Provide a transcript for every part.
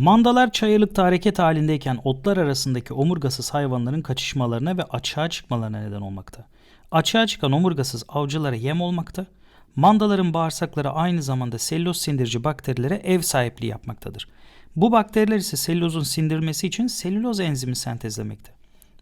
Mandalar çayırlıkta hareket halindeyken otlar arasındaki omurgasız hayvanların kaçışmalarına ve açığa çıkmalarına neden olmakta. Açığa çıkan omurgasız avcılara yem olmakta. Mandaların bağırsakları aynı zamanda selüloz sindirici bakterilere ev sahipliği yapmaktadır. Bu bakteriler ise selülozun sindirilmesi için selüloz enzimi sentezlemekte.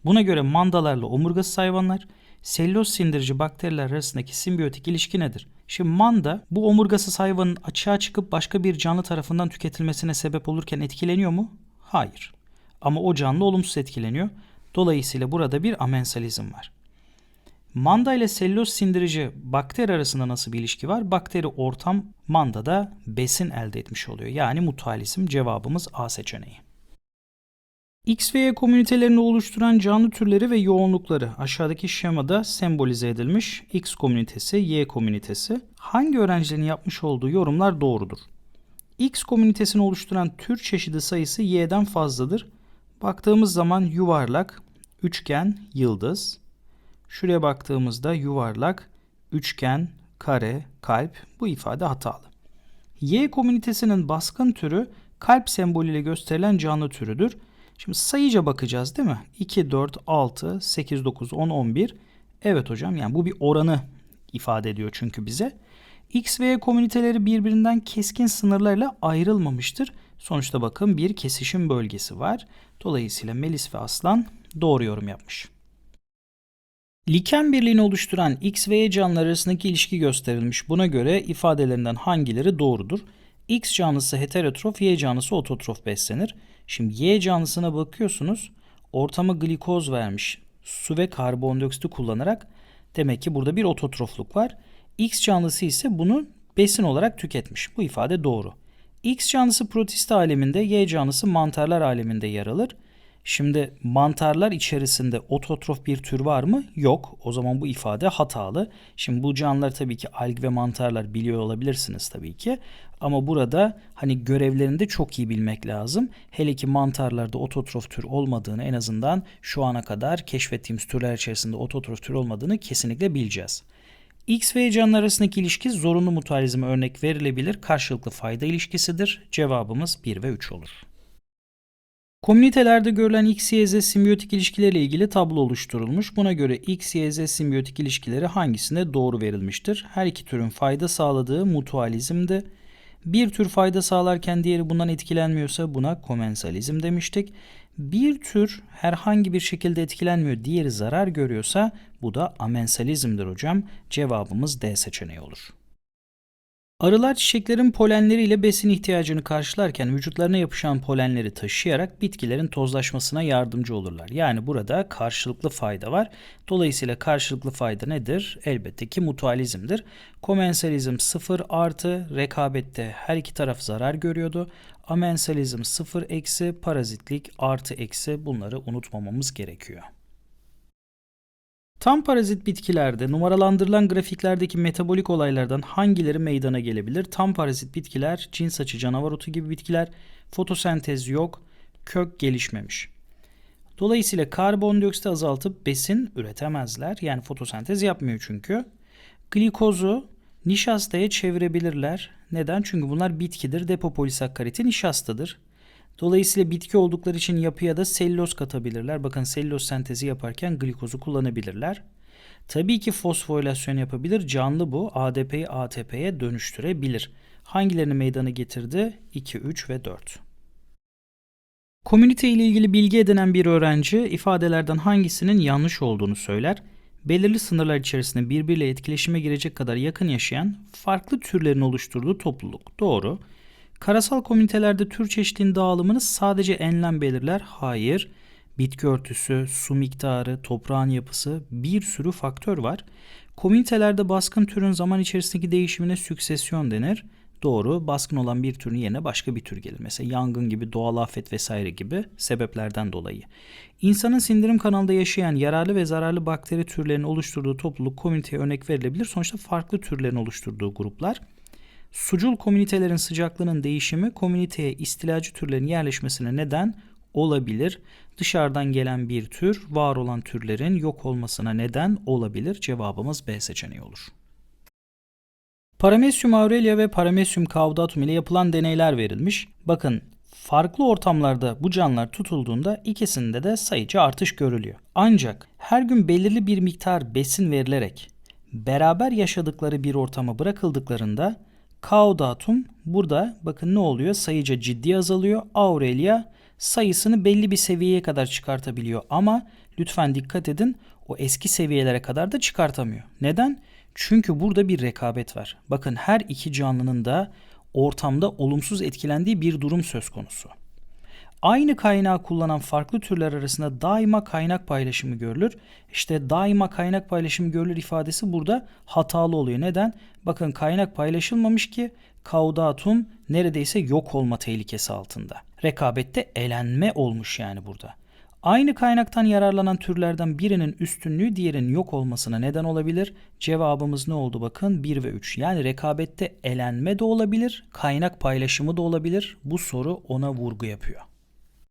Buna göre mandalarla omurgasız hayvanlar selüloz sindirici bakteriler arasındaki simbiyotik ilişki nedir? Şimdi manda bu omurgasız hayvanın açığa çıkıp başka bir canlı tarafından tüketilmesine sebep olurken etkileniyor mu? Hayır. Ama o canlı olumsuz etkileniyor. Dolayısıyla burada bir amensalizm var. Manda ile selüloz sindirici bakteri arasında nasıl bir ilişki var? Bakteri ortam mandada besin elde etmiş oluyor. Yani mutualizm cevabımız A seçeneği. X ve Y komünitelerini oluşturan canlı türleri ve yoğunlukları aşağıdaki şemada sembolize edilmiş. X komünitesi, Y komünitesi. Hangi öğrencilerin yapmış olduğu yorumlar doğrudur? X komünitesini oluşturan tür çeşidi sayısı Y'den fazladır. Baktığımız zaman yuvarlak, üçgen, yıldız. Şuraya baktığımızda yuvarlak, üçgen, kare, kalp bu ifade hatalı. Y komünitesinin baskın türü kalp sembolüyle gösterilen canlı türüdür. Şimdi sayıca bakacağız değil mi? 2, 4, 6, 8, 9, 10, 11. Evet hocam yani bu bir oranı ifade ediyor çünkü bize. X ve Y komüniteleri birbirinden keskin sınırlarla ayrılmamıştır. Sonuçta bakın bir kesişim bölgesi var. Dolayısıyla Melis ve Aslan doğru yorum yapmış. Liken birliğini oluşturan X ve Y canlıları arasındaki ilişki gösterilmiş. Buna göre ifadelerinden hangileri doğrudur? X canlısı heterotrof, Y canlısı ototrof beslenir. Şimdi Y canlısına bakıyorsunuz. Ortama glikoz vermiş. Su ve karbondioksiti kullanarak demek ki burada bir ototrofluk var. X canlısı ise bunu besin olarak tüketmiş. Bu ifade doğru. X canlısı protist aleminde, Y canlısı mantarlar aleminde yer alır. Şimdi mantarlar içerisinde ototrof bir tür var mı? Yok. O zaman bu ifade hatalı. Şimdi bu canlılar tabii ki alg ve mantarlar biliyor olabilirsiniz tabii ki. Ama burada hani görevlerini de çok iyi bilmek lazım. Hele ki mantarlarda ototrof tür olmadığını en azından şu ana kadar keşfettiğimiz türler içerisinde ototrof tür olmadığını kesinlikle bileceğiz. X ve Y canlılar arasındaki ilişki zorunlu mutualizme örnek verilebilir. Karşılıklı fayda ilişkisidir. Cevabımız 1 ve 3 olur. Komünitelerde görülen X, Y, Z simbiyotik ilişkilerle ilgili tablo oluşturulmuş. Buna göre X, Y, Z simbiyotik ilişkileri hangisine doğru verilmiştir? Her iki türün fayda sağladığı mutualizmde. Bir tür fayda sağlarken diğeri bundan etkilenmiyorsa buna komensalizm demiştik. Bir tür herhangi bir şekilde etkilenmiyor, diğeri zarar görüyorsa bu da amensalizmdir hocam. Cevabımız D seçeneği olur. Arılar çiçeklerin polenleriyle besin ihtiyacını karşılarken vücutlarına yapışan polenleri taşıyarak bitkilerin tozlaşmasına yardımcı olurlar. Yani burada karşılıklı fayda var. Dolayısıyla karşılıklı fayda nedir? Elbette ki mutualizmdir. Komensalizm 0 artı rekabette her iki taraf zarar görüyordu. Amensalizm 0 eksi parazitlik artı eksi bunları unutmamamız gerekiyor. Tam parazit bitkilerde numaralandırılan grafiklerdeki metabolik olaylardan hangileri meydana gelebilir? Tam parazit bitkiler, cins açı canavar otu gibi bitkiler, fotosentez yok, kök gelişmemiş. Dolayısıyla karbondioksiti azaltıp besin üretemezler. Yani fotosentez yapmıyor çünkü. Glikozu nişastaya çevirebilirler. Neden? Çünkü bunlar bitkidir. Depopolisakkariti nişastadır. Dolayısıyla bitki oldukları için yapıya da selüloz katabilirler. Bakın selüloz sentezi yaparken glikozu kullanabilirler. Tabii ki fosforilasyon yapabilir. Canlı bu. ADP'yi ATP'ye dönüştürebilir. Hangilerini meydana getirdi? 2, 3 ve 4. Komünite ile ilgili bilgi edinen bir öğrenci ifadelerden hangisinin yanlış olduğunu söyler. Belirli sınırlar içerisinde birbiriyle etkileşime girecek kadar yakın yaşayan farklı türlerin oluşturduğu topluluk. Doğru. Karasal komünitelerde tür çeşitliliğinin dağılımını sadece enlem belirler. Hayır. Bitki örtüsü, su miktarı, toprağın yapısı bir sürü faktör var. Komünitelerde baskın türün zaman içerisindeki değişimine süksesyon denir. Doğru, baskın olan bir türün yerine başka bir tür gelir. Mesela yangın gibi, doğal afet vesaire gibi sebeplerden dolayı. İnsanın sindirim kanalında yaşayan yararlı ve zararlı bakteri türlerinin oluşturduğu topluluk komüniteye örnek verilebilir. Sonuçta farklı türlerin oluşturduğu gruplar. Sucul komünitelerin sıcaklığının değişimi komüniteye istilacı türlerin yerleşmesine neden olabilir. Dışarıdan gelen bir tür var olan türlerin yok olmasına neden olabilir. Cevabımız B seçeneği olur. Paramesyum aurelia ve Paramesyum caudatum ile yapılan deneyler verilmiş. Bakın Farklı ortamlarda bu canlılar tutulduğunda ikisinde de sayıcı artış görülüyor. Ancak her gün belirli bir miktar besin verilerek beraber yaşadıkları bir ortama bırakıldıklarında Caudatum burada bakın ne oluyor? Sayıca ciddi azalıyor. Aurelia sayısını belli bir seviyeye kadar çıkartabiliyor ama lütfen dikkat edin o eski seviyelere kadar da çıkartamıyor. Neden? Çünkü burada bir rekabet var. Bakın her iki canlının da ortamda olumsuz etkilendiği bir durum söz konusu. Aynı kaynağı kullanan farklı türler arasında daima kaynak paylaşımı görülür. İşte daima kaynak paylaşımı görülür ifadesi burada hatalı oluyor. Neden? Bakın kaynak paylaşılmamış ki kaudatum neredeyse yok olma tehlikesi altında. Rekabette elenme olmuş yani burada. Aynı kaynaktan yararlanan türlerden birinin üstünlüğü diğerinin yok olmasına neden olabilir. Cevabımız ne oldu bakın 1 ve 3. Yani rekabette elenme de olabilir, kaynak paylaşımı da olabilir. Bu soru ona vurgu yapıyor.